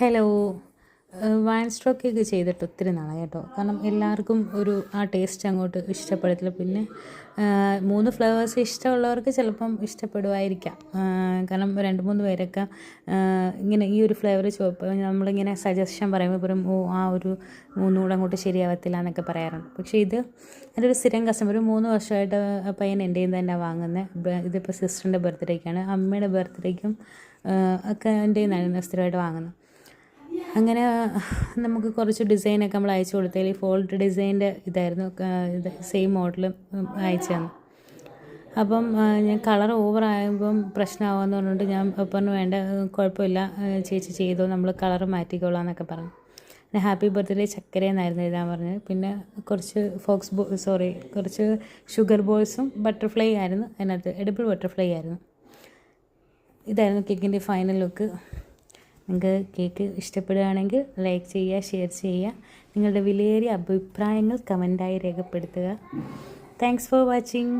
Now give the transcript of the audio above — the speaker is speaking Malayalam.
ഹലോ വൈൻ സ്ട്രോക്കൊക്കെ ചെയ്തിട്ട് ഒത്തിരി നാളായി കേട്ടോ. കാരണം എല്ലാവർക്കും ഒരു ആ ടേസ്റ്റ് അങ്ങോട്ട് ഇഷ്ടപ്പെടത്തില്ല. പിന്നെ മൂന്ന് ഫ്ലേവേഴ്സ് ഇഷ്ടമുള്ളവർക്ക് ചിലപ്പം ഇഷ്ടപ്പെടുമായിരിക്കാം കാരണം രണ്ട് മൂന്ന് പേരൊക്കെ ഇങ്ങനെ ഈ ഒരു ഫ്ലേവർ ചോദിപ്പോൾ നമ്മളിങ്ങനെ സജഷൻ പറയുമ്പോൾ പറയും ഓ ആ ഒരു മൂന്നുകൂടെ അങ്ങോട്ട് ശരിയാവത്തില്ല എന്നൊക്കെ പറയാറുണ്ട്. പക്ഷേ ഇത് എന്റെ ഒരു സ്ഥിരം കസ്റ്റമർ ഒരു മൂന്ന് വർഷമായിട്ട് പയ്യൻ എന്റെ തന്നെ വാങ്ങുന്നത് ഇതിപ്പോൾ സിസ്റ്ററിന്റെ ബർത്ത്ഡേക്കാണ് അമ്മയുടെ ബർത്ത്ഡേക്കും ഒക്കെ എന്റെ നിന്നാണ് സ്ഥിരമായിട്ട് വാങ്ങുന്നത്. അങ്ങനെ നമുക്ക് കുറച്ച് ഡിസൈനൊക്കെ നമ്മൾ അയച്ചു കൊടുത്തതിൽ ഫോൾഡ് ഡിസൈന്റെ ഇതായിരുന്നു. ഇത് സെയിം മോഡൽ അയച്ചു അപ്പം ഞാൻ കളർ ഓവർ ആകുമ്പം പ്രശ്നമാകുമെന്ന് പറഞ്ഞിട്ട് ഞാൻ പറഞ്ഞു വേണ്ട കുഴപ്പമില്ല. ചേച്ചി ചെയ്തോ നമ്മൾ കളർ മാറ്റിക്കോളാം എന്നൊക്കെ പറഞ്ഞു. പിന്നെ ഹാപ്പി ബർത്ത്ഡേ ചക്കര എന്നായിരുന്നു എഴുതാൻ പറഞ്ഞത്. പിന്നെ കുറച്ച് ഫോക്സ് ബോ സോറി കുറച്ച് ഷുഗർ ബോൾസും ബട്ടർഫ്ലൈ ആയിരുന്നു. അതിനകത്ത് എഡിബിൾ ബട്ടർഫ്ലൈ ആയിരുന്നു. ഇതായിരുന്നു കേക്കിന്റെ ഫൈനൽ ലുക്ക് നിങ്ങൾക്ക് കേക്ക് ഇഷ്ടപ്പെടുകയാണെങ്കിൽ ലൈക്ക് ചെയ്യുക ഷെയർ ചെയ്യുക. നിങ്ങളുടെ വിലയേറിയ അഭിപ്രായങ്ങൾ കമന്റായി രേഖപ്പെടുത്തുക. Thanks for watching